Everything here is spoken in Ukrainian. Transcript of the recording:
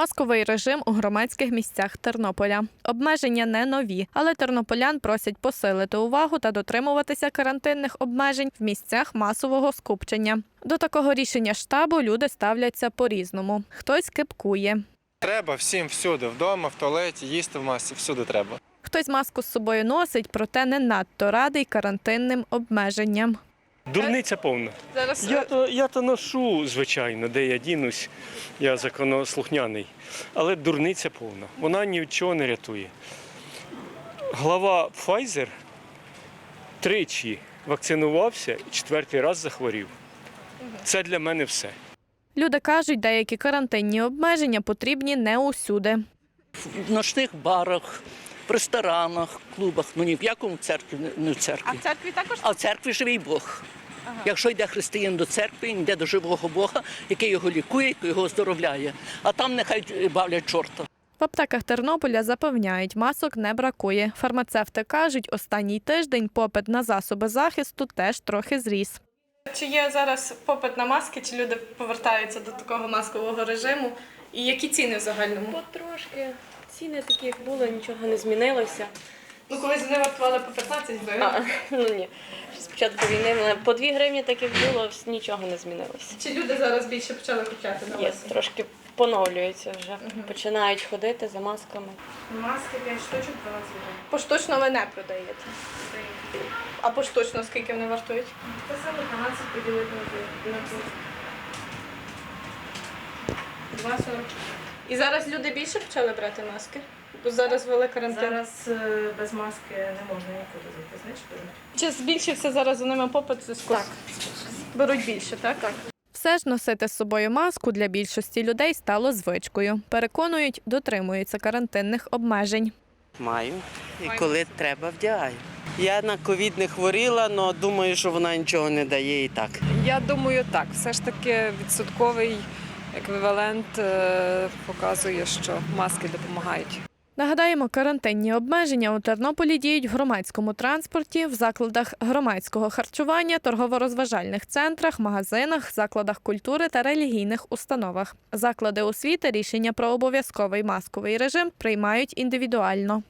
Масковий режим у громадських місцях Тернополя. Обмеження не нові, але тернополян просять посилити увагу та дотримуватися карантинних обмежень в місцях масового скупчення. До такого рішення штабу люди ставляться по-різному. Хтось кипкує, Треба всім всюди, вдома, в туалеті, їсти в масі, всюди треба. хтось маску з собою носить, проте не надто радий карантинним обмеженням. Дурниця повна. Зараз Я то, я то ношу, звичайно, де я дінусь, я законослухняний. Але дурниця повна. Вона нічого не рятує. Глава Pfizer тричі вакцинувався і четвертий раз захворів. Це для мене все. люди кажуть, деякі карантинні обмеження потрібні не усюди. в ночних барах, в ресторанах, клубах. Ну ні в якому церкві, не- не в церкві. А в церкві також А в церкві живий Бог. Якщо йде християн до церкви, він йде до живого Бога, який його лікує, який його оздоровляє. А там нехай бавлять чорта. В аптеках Тернополя запевняють, масок не бракує. Фармацевти кажуть, останній тиждень попит на засоби захисту теж трохи зріс. Чи є зараз попит на маски, чи люди повертаються до такого маскового режиму? І які ціни в загальному? Потрошки. Ціни такі, як було, нічого не змінилося. Ну, колись вони вартували по 15 гривень. А, ну ні. Спочатку війни вони по 2 гривні так як було, нічого не змінилося. Чи люди зараз більше почали купляти на Є, трошки поновлюється вже. Починають ходити за масками. Маски 5 штучок 12 гривень. Поштучно ви не продаєте? А поштучно скільки вони вартують? Те саме 12 поділити на 2,40. І зараз люди більше почали брати маски? Бо зараз ввели карантин. Зараз е, без маски не можна нікуди зайти, знаєш, беруть. Чи збільшився зараз за ними попит зв'язку? Так. Беруть більше, так? Так. Все ж носити з собою маску для більшості людей стало звичкою. Переконують, дотримуються карантинних обмежень. Маю. І коли треба, вдягаю. Я на ковід не хворіла, але думаю, що вона нічого не дає і так. Я думаю, так. Все ж таки відсотковий еквівалент е, показує, що маски допомагають. Нагадаємо, карантинні обмеження у Тернополі діють в громадському транспорті, в закладах громадського харчування, торгово-розважальних центрах, магазинах, закладах культури та релігійних установах. Заклади освіти рішення про обов'язковий масковий режим приймають індивідуально.